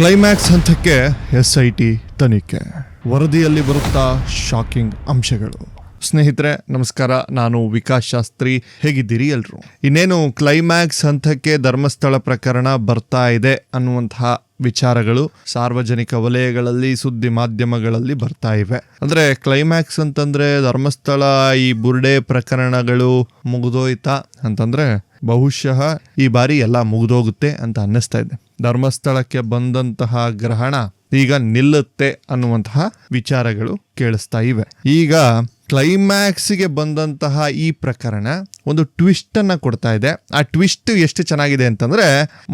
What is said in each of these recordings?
Climax ಹಂತಕ್ಕೆ S I T ತನಿಖೆ. ವರದಿಯಲ್ಲಿ ಬರುತ್ತಾ ಶಾಕಿಂಗ್ ಅಂಶಗಳು. ಸ್ನೇಹಿತರೆ, ನಮಸ್ಕಾರ. ನಾನು ವಿಕಾಸ್ ಶಾಸ್ತ್ರಿ. ಹೇಗಿದ್ದೀರಿ ಎಲ್ರು? ಇನ್ನೇನು ಕ್ಲೈಮ್ಯಾಕ್ಸ್ ಹಂತಕ್ಕೆ ಧರ್ಮಸ್ಥಳ ಪ್ರಕರಣ ಬರ್ತಾ ಇದೆ ಅನ್ನುವಂತಹ ವಿಚಾರಗಳು ಸಾರ್ವಜನಿಕ ವಲಯಗಳಲ್ಲಿ, ಸುದ್ದಿ ಮಾಧ್ಯಮಗಳಲ್ಲಿ ಬರ್ತಾ ಇವೆ. ಅಂದ್ರೆ ಕ್ಲೈಮ್ಯಾಕ್ಸ್ ಅಂತಂದ್ರೆ ಧರ್ಮಸ್ಥಳ ಈ ಬುರ್ಡೆ ಪ್ರಕರಣಗಳು ಮುಗಿದೋಯ್ತಾ ಅಂತಂದ್ರೆ ಬಹುಶಃ ಈ ಬಾರಿ ಎಲ್ಲ ಮುಗಿದೋಗುತ್ತೆ ಅಂತ ಅನ್ನಿಸ್ತಾ ಇದೆ. ಧರ್ಮಸ್ಥಳಕ್ಕೆ ಬಂದಂತಹ ಗ್ರಹಣ ಈಗ ನಿಲ್ಲುತ್ತೆ ಅನ್ನುವಂತಹ ವಿಚಾರಗಳು ಕೇಳಿಸ್ತಾ ಇವೆ. ಈಗ ಕ್ಲೈಮ್ಯಾಕ್ಸ್ಗೆ ಬಂದಂತಹ ಈ ಪ್ರಕರಣ ಒಂದು ಟ್ವಿಸ್ಟ್ ಅನ್ನ ಕೊಡ್ತಾ ಇದೆ. ಆ ಟ್ವಿಸ್ಟ್ ಎಷ್ಟು ಚೆನ್ನಾಗಿದೆ ಅಂತಂದ್ರೆ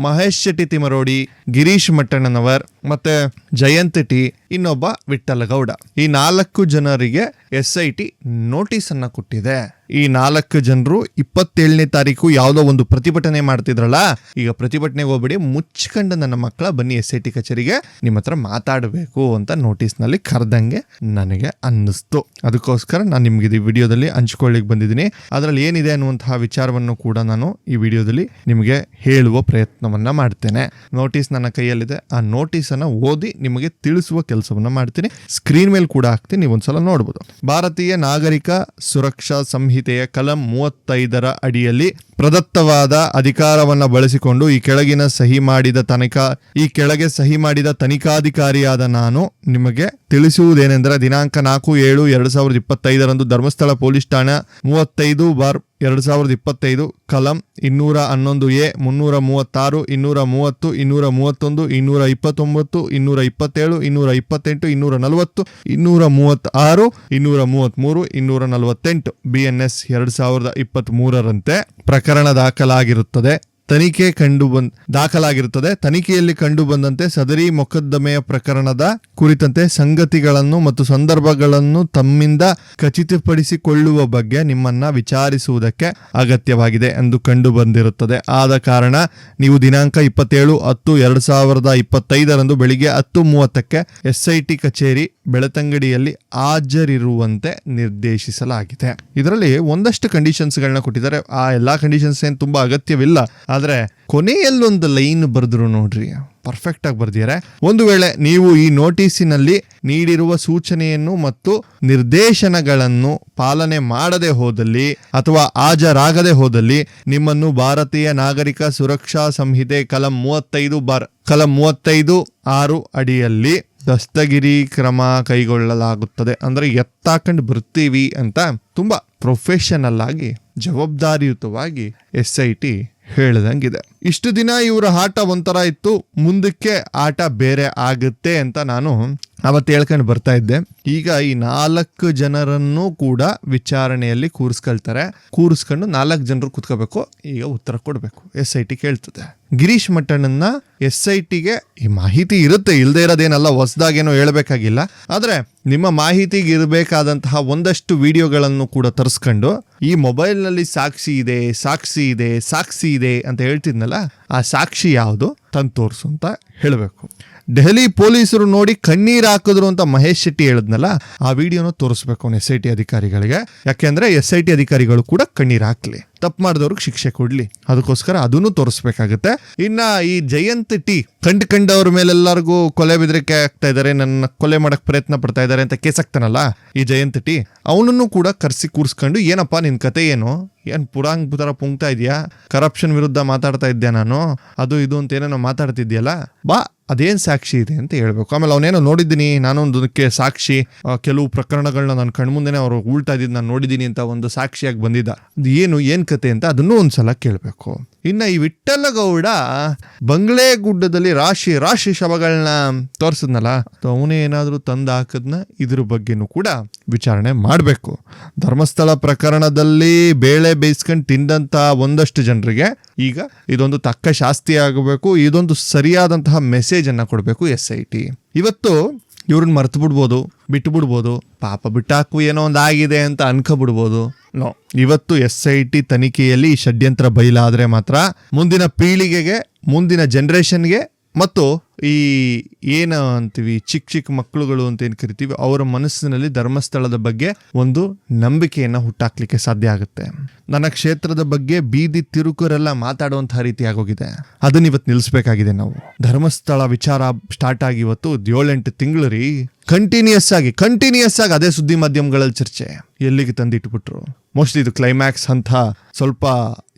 ಮಹೇಶ್ ಶೆಟ್ಟಿ ತಿಮರೋಡಿ ಗಿರೀಶ್ ಮಟ್ಟಣ್ಣನವರ್ ಮತ್ತೆ ಜಯಂತಿ ಟಿ, ಇನ್ನೊಬ್ಬ ವಿಠಲಗೌಡ ಗೌಡ. ಈ ನಾಲ್ಕು ಜನರಿಗೆ ಎಸ್ ಐ ಟಿ ನೋಟಿಸ್ ಅನ್ನ ಕೊಟ್ಟಿದೆ. ಈ ನಾಲ್ಕು ಜನರು ಇಪ್ಪತ್ತೇಳನೇ ತಾರೀಕು ಯಾವುದೋ ಒಂದು ಪ್ರತಿಭಟನೆ ಮಾಡ್ತಿದ್ರಲ್ಲ, ಈಗ ಪ್ರತಿಭಟನೆಗೆ ಹೋಗ್ಬಿಡಿ, ಮುಚ್ಚಿಕೊಂಡ ನನ್ನ ಮಕ್ಕಳ ಬನ್ನಿ ಎಸ್ ಐ ಟಿ ಕಚೇರಿಗೆ, ನಿಮ್ಮ ಹತ್ರ ಮಾತಾಡಬೇಕು ಅಂತ ನೋಟಿಸ್ನಲ್ಲಿ ಕರೆದಂಗೆ ನನಗೆ ಅನ್ನಿಸ್ತು. ಅದಕ್ಕೋಸ್ಕರ ನಾನು ನಿಮ್ಗೆ ಈ ವಿಡಿಯೋದಲ್ಲಿ ಹಂಚ್ಕೊಳ್ಳಿಕ್ ಬಂದಿದ್ದೀನಿ. ಅದರಲ್ಲಿ ಏನಿದೆ ಅನ್ನುವಂತಹ ವಿಚಾರವನ್ನು ಕೂಡ ನಾನು ಈ ವಿಡಿಯೋದಲ್ಲಿ ನಿಮಗೆ ಹೇಳುವ ಪ್ರಯತ್ನವನ್ನ ಮಾಡ್ತೇನೆ. ನೋಟಿಸ್ ನನ್ನ ಕೈಯಲ್ಲಿದೆ. ಆ ನೋಟಿಸ್ ಅನ್ನ ಓದಿ ನಿಮಗೆ ತಿಳಿಸುವ ಕೆಲಸವನ್ನ ಮಾಡ್ತೀನಿ. ಸ್ಕ್ರೀನ್ ಮೇಲೆ ಕೂಡ ಹಾಕ್ತೀನಿ, ನೀವು ಒಂದ್ಸಲ ನೋಡ್ಬೋದು. ಭಾರತೀಯ ನಾಗರಿಕ ಸುರಕ್ಷಾ ಸಂಹಿತೆಯ ಕಲಂ ಮೂವತ್ತೈದರ ಅಡಿಯಲ್ಲಿ ಪ್ರದತ್ತವಾದ ಅಧಿಕಾರವನ್ನ ಬಳಸಿಕೊಂಡು ಈ ಕೆಳಗಿನ ಸಹಿ ಮಾಡಿದ ತನಿಖಾ, ಈ ಕೆಳಗೆ ಸಹಿ ಮಾಡಿದ ತನಿಖಾಧಿಕಾರಿಯಾದ ನಾನು ನಿಮಗೆ ತಿಳಿಸುವುದೇನೆಂದರೆ ದಿನಾಂಕ ನಾಲ್ಕು ಏಳು ಎರಡು ಸಾವಿರದ ಇಪ್ಪತ್ತೈದರಂದು ಧರ್ಮಸ್ಥಳ ಪೊಲೀಸ್ ಠಾಣೆ ಮೂವತ್ತೈದು ಬಾರ್ ಎರಡು ಸಾವಿರದ ಇಪ್ಪತ್ತೈದು, ಕಲಂ ಇನ್ನೂರ ಹನ್ನೊಂದು ಎ, ಮುನ್ನೂರ ಮೂವತ್ತಾರು, ಇನ್ನೂರ ಮೂವತ್ತು, ಇನ್ನೂರ ಮೂವತ್ತೊಂದು, ಇನ್ನೂರ ಇಪ್ಪತ್ತೊಂಬತ್ತು, ಇನ್ನೂರ ಇಪ್ಪತ್ತೇಳು, ಇನ್ನೂರ ಇಪ್ಪತ್ತೆಂಟು, ಇನ್ನೂರ ನಲವತ್ತು, ಇನ್ನೂರ ಮೂವತ್ತಾರು, ಇನ್ನೂರ ಮೂವತ್ತ್ಮೂರು ಇನ್ನೂರ ನಲವತ್ತೆಂಟು. ಬಿ ಎನ್ ಎಸ್ ಎರಡು ಸಾವಿರದ ಇಪ್ಪತ್ತ್ ಮೂರರಂತೆ ಪ್ರಕರಣ ದಾಖಲಾಗಿರುತ್ತದೆ. ತನಿಖೆ ಕಂಡು ಬಂದ್, ದಾಖಲಾಗಿರುತ್ತದೆ. ತನಿಖೆಯಲ್ಲಿ ಕಂಡು ಬಂದಂತೆ ಸದರಿ ಮೊಕದ್ದಮೆಯ ಪ್ರಕರಣದ ಕುರಿತಂತೆ ಸಂಗತಿಗಳನ್ನು ಮತ್ತು ಸಂದರ್ಭಗಳನ್ನು ತಮ್ಮಿಂದ ಖಚಿತಪಡಿಸಿಕೊಳ್ಳುವ ಬಗ್ಗೆ ನಿಮ್ಮನ್ನ ವಿಚಾರಿಸುವುದಕ್ಕೆ ಅಗತ್ಯವಾಗಿದೆ ಎಂದು ಕಂಡು ಬಂದಿರುತ್ತದೆ. ಆದ ಕಾರಣ ನೀವು ದಿನಾಂಕ ಇಪ್ಪತ್ತೇಳು ಹತ್ತು ಎರಡು ಸಾವಿರದ ಇಪ್ಪತ್ತೈದರಂದು ಬೆಳಿಗ್ಗೆ ಹತ್ತು ಮೂವತ್ತಕ್ಕೆ ಎಸ್ಐಟಿ ಕಚೇರಿ ಬೆಳತಂಗಡಿಯಲ್ಲಿ ಹಾಜರಿರುವಂತೆ ನಿರ್ದೇಶಿಸಲಾಗಿದೆ. ಇದರಲ್ಲಿ ಒಂದಷ್ಟು ಕಂಡೀಷನ್ಸ್ಗಳನ್ನ ಕೊಟ್ಟಿದ್ದಾರೆ. ಆ ಎಲ್ಲಾ ಕಂಡೀಷನ್ಸ್ ಏನು ತುಂಬಾ ಅಗತ್ಯವಿಲ್ಲ. ಆದ್ರೆ ಕೊನೆಯಲ್ಲೊಂದು ಲೈನ್ ಬರೆದ್ರು ನೋಡ್ರಿ. ಪರ್ಫೆಕ್ಟ್ ಆಗಿ ಬರ್ದಿದ್ದಾರೆ. ಒಂದು ವೇಳೆ ನೀವು ಈ ನೋಟಿಸಿನಲ್ಲಿ ನೀಡಿರುವ ಸೂಚನೆಯನ್ನು ಮತ್ತು ನಿರ್ದೇಶನಗಳನ್ನು ಪಾಲನೆ ಮಾಡದೆ ಹೋದಲ್ಲಿ ಅಥವಾ ಹಾಜರಾಗದೆ ಹೋದಲ್ಲಿ ನಿಮ್ಮನ್ನು ಭಾರತೀಯ ನಾಗರಿಕ ಸುರಕ್ಷಾ ಸಂಹಿತೆ ಕಲಂ ಮೂವತ್ತೈದು ಬಾರ್, ಕಲಂ ಮೂವತ್ತೈದು ಆರು ಅಡಿಯಲ್ಲಿ ದಸ್ತಗಿರಿ ಕ್ರಮ ಕೈಗೊಳ್ಳಲಾಗುತ್ತದೆ. ಅಂದ್ರೆ ಎತ್ತಾಕೊಂಡು ಬರ್ತೀವಿ ಅಂತ ತುಂಬಾ ಪ್ರೊಫೆಷನಲ್ ಆಗಿ, ಜವಾಬ್ದಾರಿಯುತವಾಗಿ ಎಸ್ ಐ ಟಿ ಹೇಳ್ದಂಗಿದೆ. ಇಷ್ಟು ದಿನ ಇವರ ಆಟ ಒಂಥರ ಇತ್ತು, ಮುಂದಕ್ಕೆ ಆಟ ಬೇರೆ ಆಗುತ್ತೆ ಅಂತ ನಾನು ಅವತ್ತು ಹೇಳ್ಕೊಂಡು ಬರ್ತಾ ಇದ್ದೆ. ಈಗ ಈ ನಾಲ್ಕು ಜನರನ್ನು ಕೂಡ ವಿಚಾರಣೆಯಲ್ಲಿ ಕೂರಿಸ್ಕೊಳ್ತಾರೆ. ಕೂರಿಸ್ಕೊಂಡು ನಾಲ್ಕು ಜನರು ಕುತ್ಕೋಬೇಕು. ಈಗ ಉತ್ತರ ಕೊಡಬೇಕು. ಎಸ್ ಐ ಟಿ ಕೇಳ್ತದೆ. ಗಿರೀಶ್ ಮಟ್ಟಣ್ಣನ ಎಸ್ ಐ ಟಿಗೆ ಈ ಮಾಹಿತಿ ಇರುತ್ತೆ. ಇಲ್ಲದೆ ಇರೋದೇನಲ್ಲ, ಹೊಸದಾಗೇನೋ ಹೇಳಬೇಕಾಗಿಲ್ಲ. ಆದ್ರೆ ನಿಮ್ಮ ಮಾಹಿತಿಗೆ ಇರಬೇಕಾದಂತಹ ಒಂದಷ್ಟು ವಿಡಿಯೋಗಳನ್ನು ಕೂಡ ತರಿಸ್ಕೊಂಡು ಈ ಮೊಬೈಲ್ನಲ್ಲಿ ಸಾಕ್ಷಿ ಇದೆ ಸಾಕ್ಷಿ ಇದೆ ಸಾಕ್ಷಿ ಇದೆ ಅಂತ ಹೇಳ್ತಿದ್ನಲ್ಲ là ಆ ಸಾಕ್ಷಿ ಯಾವುದು? ತಂದು ತೋರಿಸು ಅಂತ ಹೇಳಬೇಕು. ದೆಹಲಿ ಪೊಲೀಸರು ನೋಡಿ ಕಣ್ಣೀರು ಹಾಕಿದ್ರು ಅಂತ ಮಹೇಶ್ ಶೆಟ್ಟಿ ಹೇಳಿದ್ನಲ್ಲ, ಆ ವಿಡಿಯೋನ ತೋರಿಸ್ಬೇಕು ಅವ್ನು ಎಸ್ ಐ ಟಿ ಅಧಿಕಾರಿಗಳಿಗೆ. ಯಾಕೆಂದ್ರೆ ಎಸ್ ಐ ಟಿ ಅಧಿಕಾರಿಗಳು ಕೂಡ ಕಣ್ಣೀರು ಹಾಕ್ಲಿ. ತಪ್ಪು ಮಾಡಿದವ್ರಿಗೆ ಶಿಕ್ಷೆ ಕೊಡ್ಲಿ. ಅದಕ್ಕೋಸ್ಕರ ಅದನ್ನು ತೋರಿಸ್ಬೇಕಾಗುತ್ತೆ. ಇನ್ನ ಈ ಜಯಂತ್ ಟಿ, ಕಂಡ್ ಕಂಡವ್ರ ಮೇಲೆಲ್ಲರಿಗೂ ಕೊಲೆ ಬೆದರಿಕೆ ಆಗ್ತಾ ಇದಾರೆ, ನನ್ನ ಕೊಲೆ ಮಾಡಕ್ ಪ್ರಯತ್ನ ಪಡ್ತಾ ಇದ್ದಾರೆ ಅಂತ ಕೇಸ್ ಆಗ್ತಾನಲ್ಲ ಈ ಜಯಂತ್ ಟಿ, ಅವನನ್ನು ಕೂಡ ಕರ್ಸಿ ಕೂರ್ಸ್ಕೊಂಡು ಏನಪ್ಪಾ ನಿನ್ ಕತೆ ಏನು? ಏನ್ ಪುರಾಂಗ್ ತರ ಪುಂಗ್ತಾ ಇದೆಯಾ? ಕರಪ್ಷನ್ ವಿರುದ್ಧ ಮಾತಾಡ್ತಾ ಇದ್ದೆ ನಾನು? ಅದು ಇದು ಅಂತ ಏನೇನೋ ಮಾತಾಡ್ತಿದ್ಯಲ್ಲ, ಬಾ, ಅದೇನ್ ಸಾಕ್ಷಿ ಇದೆ ಅಂತ ಹೇಳ್ಬೇಕು. ಆಮೇಲೆ ಅವನೇನೋ ನೋಡಿದ್ದೀನಿ, ನಾನೊಂದಕ್ಕೆ ಸಾಕ್ಷಿ ಕೆಲವು ಪ್ರಕರಣಗಳನ್ನ ನನ್ನ ಕಣ್ಮುಂದೆನೆ ಅವರು ಉಳ್ತಾ ಇದ್ದಿದ್ದು ನಾನು ನೋಡಿದ್ದೀನಿ ಅಂತ ಒಂದು ಸಾಕ್ಷಿಯಾಗಿ ಬಂದಿದ್ದ. ಏನು, ಏನ್ ಕತೆ ಅಂತ ಅದನ್ನು ಒಂದ್ಸಲ ಕೇಳಬೇಕು. ಇನ್ನ ಈ ವಿಠ್ಠಲ ಗೌಡ ಬಂಗ್ಲೆ ಗುಡ್ಡದಲ್ಲಿ ರಾಶಿ ರಾಶಿ ಶವಗಳನ್ನ ತೋರಿಸಿದ್ನಲ್ಲ ಅವನೇ ಏನಾದರೂ ತಂದು ಹಾಕದ್ನ ಇದ್ರ ಬಗ್ಗೆನೂ ಕೂಡ ವಿಚಾರಣೆ ಮಾಡಬೇಕು. ಧರ್ಮಸ್ಥಳ ಪ್ರಕರಣದಲ್ಲಿ ಬೇಳೆ ಬೇಯಿಸ್ಕೊಂಡು ತಿಂದಂತ ಒಂದಷ್ಟು ಜನರಿಗೆ ಈಗ ಇದೊಂದು ತಕ್ಕ ಶಾಸ್ತಿ ಆಗಬೇಕು, ಇದೊಂದು ಸರಿಯಾದಂತಹ ಮೆಸೇಜ್ ಅನ್ನ ಕೊಡಬೇಕು ಎಸ್ ಐ ಟಿ. ಇವತ್ತು ಇವ್ರನ್ನ ಮರ್ತು ಬಿಡ್ಬೋದು ಬಿಟ್ಟು ಬಿಡ್ಬೋದು ಪಾಪ ಬಿಟ್ಟಾಕು ಏನೋ ಒಂದು ಆಗಿದೆ ಅಂತ ಅನ್ಕೊಬಿಡ್ಬೋದು. ನೋ, ಇವತ್ತು ಎಸ್ ಐ ಟಿ ತನಿಖೆಯಲ್ಲಿ ಈ ಷಡ್ಯಂತ್ರ ಬಯಲಾದ್ರೆ ಮಾತ್ರ ಮುಂದಿನ ಪೀಳಿಗೆಗೆ, ಮುಂದಿನ ಜನರೇಷನ್ಗೆ ಮತ್ತು ಈ ಏನು ಅಂತೀವಿ ಚಿಕ್ಕ ಚಿಕ್ಕ ಮಕ್ಕಳುಗಳು ಅಂತ ಏನು ಕರಿತೀವಿ, ಅವರ ಮನಸ್ಸಿನಲ್ಲಿ ಧರ್ಮಸ್ಥಳದ ಬಗ್ಗೆ ಒಂದು ನಂಬಿಕೆಯನ್ನು ಹುಟ್ಟಾಕ್ಲಿಕ್ಕೆ ಸಾಧ್ಯ ಆಗುತ್ತೆ. ನನ್ನ ಕ್ಷೇತ್ರದ ಬಗ್ಗೆ ಬೀದಿ ತಿರುಕರೆಲ್ಲ ಮಾತಾಡುವಂತಹ ರೀತಿ ಆಗೋಗಿದೆ. ಅದನ್ನ ಇವತ್ತು ನಿಲ್ಲಿಸ್ಬೇಕಾಗಿದೆ ನಾವು. ಧರ್ಮಸ್ಥಳ ವಿಚಾರ ಸ್ಟಾರ್ಟ್ ಆಗಿ ಇವತ್ತು ಏಳೆಂಟು ತಿಂಗಳು ರೀ. ಕಂಟಿನ್ಯೂಸ್ ಆಗಿ ಕಂಟಿನ್ಯೂಸ್ ಆಗಿ ಅದೇ ಸುದ್ದಿ ಮಾಧ್ಯಮಗಳಲ್ಲಿ ಚರ್ಚೆ. ಎಲ್ಲಿಗೆ ತಂದಿಟ್ಬಿಟ್ರು? ಮೋಸ್ಟ್ಲಿ ಇದು ಕ್ಲೈಮ್ಯಾಕ್ಸ್ ಅಂತ ಸ್ವಲ್ಪ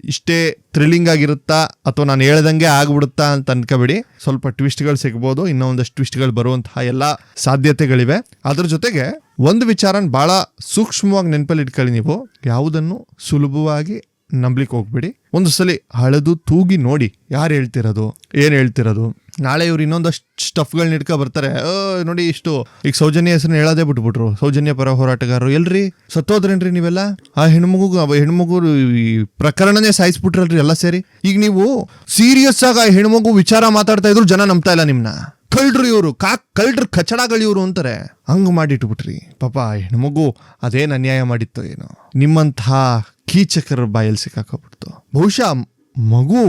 ಇಷ್ಟೇ ಥ್ರಿಲ್ಲಿಂಗ್ ಆಗಿರುತ್ತಾ ಅಥವಾ ನಾನು ಹೇಳ್ದಂಗೆ ಆಗ್ಬಿಡುತ್ತಾ ಅಂತ ಅನ್ಕೋಬೇಡಿ. ಸ್ವಲ್ಪ ಟ್ವಿಸ್ಟ್ಗಳು ಸಿಗ್ಬೋದು ಇನ್ನೂ ಒಂದಷ್ಟು ಟ್ವಿಸ್ಟ್ಗಳು ಬರುವಂತಹ ಎಲ್ಲ ಸಾಧ್ಯತೆಗಳಿವೆ. ಅದ್ರ ಜೊತೆಗೆ ಒಂದು ವಿಚಾರನ ಬಹಳ ಸೂಕ್ಷ್ಮವಾಗಿ ನೆನಪಲ್ಲಿ ಇಟ್ಕೊಳ್ಳಿ ನೀವು. ಯಾವುದನ್ನು ಸುಲಭವಾಗಿ ನಂಬ್ಲಿಕ್ಕೆ ಹೋಗ್ಬೇಡಿ. ಒಂದು ಸಲ ಹಳದು ತೂಗಿ ನೋಡಿ, ಯಾರು ಹೇಳ್ತಿರೋದು, ಏನು ಹೇಳ್ತಿರೋದು? ನಾಳೆ ಇವ್ರು ಇನ್ನೊಂದಷ್ಟು ಸ್ಟಫ್ಗಳನ್ನ ಇಟ್ಕೊ ಬರ್ತಾರೆ. "ಆ, ನೋಡಿ ಇಷ್ಟು. ಈಗ ಸೌಜನ್ಯ ಹೆಸರು ಹೇಳೋದೇ ಬಿಟ್ಬಿಟ್ರು. ಸೌಜನ್ಯ ಪರ ಹೋರಾಟಗಾರರು. ಎಲ್ರಿ? ಸತ್ತೋದ್ರೇನ್ರಿ ನೀವೆಲ್ಲ? ಆ ಹೆಣ್ಮಗು ಹೆಣ್ಮಗು ಈ ಪ್ರಕರಣನೇ ಸಾಯಿಸ್ಬಿಟ್ರಲ್ರಿ ಎಲ್ಲ ಸೇರಿ. ಈಗ ನೀವು ಸೀರಿಯಸ್ ಆಗಿ ಆ ಹೆಣ್ಮಗು ವಿಚಾರ ಮಾತಾಡ್ತಾ ಇದ್ರು ಜನ ನಂಬ್ತಾ ಇಲ್ಲ ನಿಮ್ನ. ಕಳ್ರು ಇವರು. ಕಾ ಕಳ್ರ ಕಚಡಗಳು ಇವರು ಅಂತಾರೆ. ಹಂಗೆ ಮಾಡಿಟ್ಬಿಟ್ರಿ. ಪಾಪ ಹೆಣ್ಮಗು ಅದೇನು ಅನ್ಯಾಯ ಮಾಡಿತ್ತು ಏನೋ. ನಿಮ್ಮಂತಹ ಕೀಚಕರ ಬಾಯಲ್ಲಿ ಸಿಕ್ಕಾಕೊಬಿಡ್ತು. ಬಹುಶಃ ಮಗು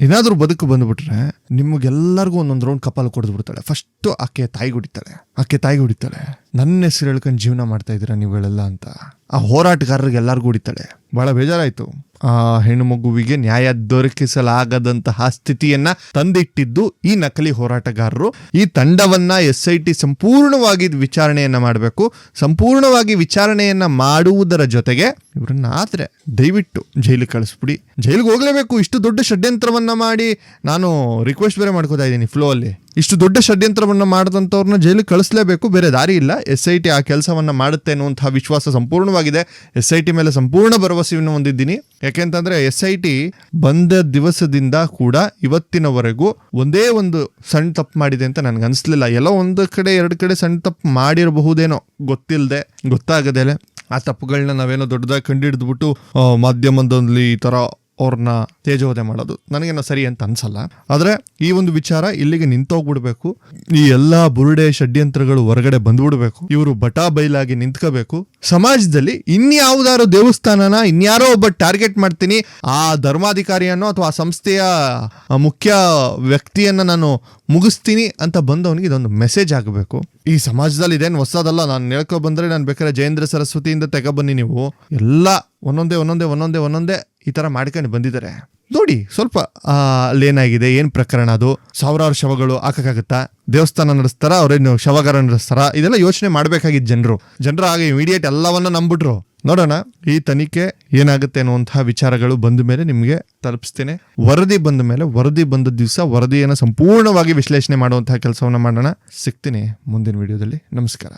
ಏನಾದರೂ ಬದುಕು ಬಂದ್ಬಿಟ್ರೆ ನಿಮಗೆಲ್ಲರಿಗೂ ಒಂದೊಂದು ರೌಂಡ್ ಕಪಾಲು ಕೊಡ್ದು ಬಿಡ್ತಾಳೆ ಫಸ್ಟ್ ಆಕೆ ತಾಯಿ ಹೊಡಿತಾಳೆ ಆಕೆ ತಾಯಿ ಹೊಡಿತಾಳೆ ನನ್ನ ಹೆಸರು ಹೇಳ್ಕೊಂಡು ಜೀವನ ಮಾಡ್ತಾ ಇದ್ದೀರಾ ನೀವುಗಳೆಲ್ಲ ಅಂತ. ಆ ಹೋರಾಟಗಾರರಿಗೆ ಎಲ್ಲರಿಗೂ ಹೊಡಿತಾಳೆ ಬಹಳ ಬೇಜಾರಾಯ್ತು. ಆ ಹೆಣ್ಣು ಮಗುವಿಗೆ ನ್ಯಾಯ ದೊರಕಿಸಲಾಗದಂತಹ ಸ್ಥಿತಿಯನ್ನ ತಂದಿಟ್ಟಿದ್ದು ಈ ನಕಲಿ ಹೋರಾಟಗಾರರು. ಈ ತಂಡವನ್ನ ಎಸ್ ಐ ಟಿ ಸಂಪೂರ್ಣವಾಗಿ ವಿಚಾರಣೆಯನ್ನ ಮಾಡಬೇಕು. ಸಂಪೂರ್ಣವಾಗಿ ವಿಚಾರಣೆಯನ್ನ ಮಾಡುವುದರ ಜೊತೆಗೆ ಇವರನ್ನ ಆದ್ರೆ ದಯವಿಟ್ಟು ಜೈಲಿಗೆ ಕಳಿಸ್ಬಿಡಿ. ಜೈಲಿಗೆ ಹೋಗ್ಲೇಬೇಕು. ಇಷ್ಟು ದೊಡ್ಡ ಷಡ್ಯಂತ್ರವನ್ನ ಮಾಡಿ ನಾನು ರಿಕ್ವೆಸ್ಟ್ ಬೇರೆ ಮಾಡ್ಕೋತಾ ಇದ್ದೀನಿ ಫ್ಲೋ ಅಲ್ಲಿ. ಇಷ್ಟು ದೊಡ್ಡ ಷಡ್ಯಂತ್ರವನ್ನು ಮಾಡಿದಂಥವ್ರನ್ನ ಜೈಲಿಗೆ ಕಳಿಸ್ಲೇಬೇಕು, ಬೇರೆ ದಾರಿ ಇಲ್ಲ. ಎಸ್ ಐ ಟಿ ಆ ಕೆಲಸವನ್ನು ಮಾಡುತ್ತೆ ಅನ್ನುವಂತಹ ವಿಶ್ವಾಸ ಸಂಪೂರ್ಣವಾಗಿದೆ. ಎಸ್ ಐ ಟಿ ಮೇಲೆ ಸಂಪೂರ್ಣ ಭರವಸೆಯನ್ನು ಹೊಂದಿದ್ದೀನಿ. ಯಾಕೆಂತಂದ್ರೆ ಎಸ್ ಐ ಟಿ ಬಂದ ದಿವಸದಿಂದ ಕೂಡ ಇವತ್ತಿನವರೆಗೂ ಒಂದೇ ಒಂದು ಸಣ್ಣ ತಪ್ಪು ಮಾಡಿದೆ ಅಂತ ನನಗೆ ಅನಿಸ್ಲಿಲ್ಲ. ಎಲ್ಲೋ ಒಂದು ಕಡೆ, ಎರಡು ಕಡೆ ಸಣ್ಣ ತಪ್ಪು ಮಾಡಿರಬಹುದೇನೋ ಗೊತ್ತಿಲ್ಲದೆ ಗೊತ್ತಾಗದೆಲೆ ಆ ತಪ್ಪುಗಳನ್ನ ನಾವೇನೋ ದೊಡ್ಡದಾಗಿ ಕಂಡಿಡಿದ್ಬಿಟ್ಟು ಹಿಡಿದ್ಬಿಟ್ಟು ಮಾಧ್ಯಮದಲ್ಲಿ ಈ ಥರ ಅವ್ರನ್ನ ತೇಜೋವಧೆ ಮಾಡೋದು. ನನಗೇನೋ ಸರಿ ಅಂತ ಅನ್ಸಲ್ಲ. ಆದರೆ ಈ ಒಂದು ವಿಚಾರ ಇಲ್ಲಿಗೆ ನಿಂತೋಗ್ಬಿಡ್ಬೇಕು. ಈ ಎಲ್ಲ ಬುರುಡೆ ಷಡ್ಯಂತ್ರಗಳು ಹೊರಗಡೆ ಬಂದ್ಬಿಡ್ಬೇಕು. ಇವರು ಬಟಾ ಬೈಲಾಗಿ ನಿಂತ್ಕೋಬೇಕು. ಸಮಾಜದಲ್ಲಿ ಇನ್ಯಾವುದಾರು ದೇವಸ್ಥಾನನ ಇನ್ಯಾರೋ ಒಬ್ಬ ಟಾರ್ಗೆಟ್ ಮಾಡ್ತೀನಿ, ಆ ಧರ್ಮಾಧಿಕಾರಿಯನ್ನು ಅಥವಾ ಆ ಸಂಸ್ಥೆಯ ಮುಖ್ಯ ವ್ಯಕ್ತಿಯನ್ನು ನಾನು ಮುಗಿಸ್ತೀನಿ ಅಂತ ಬಂದವನಿಗೆ ಇದೊಂದು ಮೆಸೇಜ್ ಆಗಬೇಕು. ಈ ಸಮಾಜದಲ್ಲಿ ಇದೇನು ಹೊಸದಲ್ಲ. ನಾನು ಹೇಳ್ಕೊ ಬಂದರೆ ನಾನು ಬೇಕಾದ್ರೆ ಜಯೇಂದ್ರ ಸರಸ್ವತಿಯಿಂದ ತೆಗೊಬನ್ನಿ ನೀವು. ಎಲ್ಲ ಒಂದೊಂದೇ ಒಂದೊಂದೇ ಒಂದೊಂದೇ ಒಂದೊಂದೇ ಈ ತರ ಮಾಡ್ಕೊಂಡು ಬಂದಿದ್ದಾರೆ. ನೋಡಿ, ಸ್ವಲ್ಪ ಅಲ್ಲೇನಾಗಿದೆ ಏನು ಪ್ರಕರಣ ಅದು? ಸಾವಿರಾರು ಶವಗಳು ಹಾಕಕ್ಕಾಗತ್ತಾ? ದೇವಸ್ಥಾನ ನಡೆಸ್ತಾರ? ಅವ್ರೇನು ಶವಗಾರ ನಡೆಸ್ತಾರ? ಇದೆಲ್ಲ ಯೋಚನೆ ಮಾಡ್ಬೇಕಾಗಿದ್ದು ಜನರು. ಜನರು ಆಗ ಇಮಿಡಿಯೇಟ್ ಎಲ್ಲವನ್ನ ನಂಬಿಟ್ರು ನೋಡೋಣ, ಈ ತನಿಖೆ ಏನಾಗುತ್ತೆ ಅನ್ನುವಂತಹ ವಿಚಾರಗಳು ಬಂದ ಮೇಲೆ ನಿಮಗೆ ತಲುಪಿಸ್ತೇನೆ. ವರದಿ ಬಂದ ಮೇಲೆ, ವರದಿ ಬಂದ ದಿವಸ ವರದಿಯನ್ನು ಸಂಪೂರ್ಣವಾಗಿ ವಿಶ್ಲೇಷಣೆ ಮಾಡುವಂತಹ ಕೆಲಸವನ್ನ ಮಾಡೋಣ. ಸಿಗ್ತೀನಿ ಮುಂದಿನ ವಿಡಿಯೋದಲ್ಲಿ. ನಮಸ್ಕಾರ.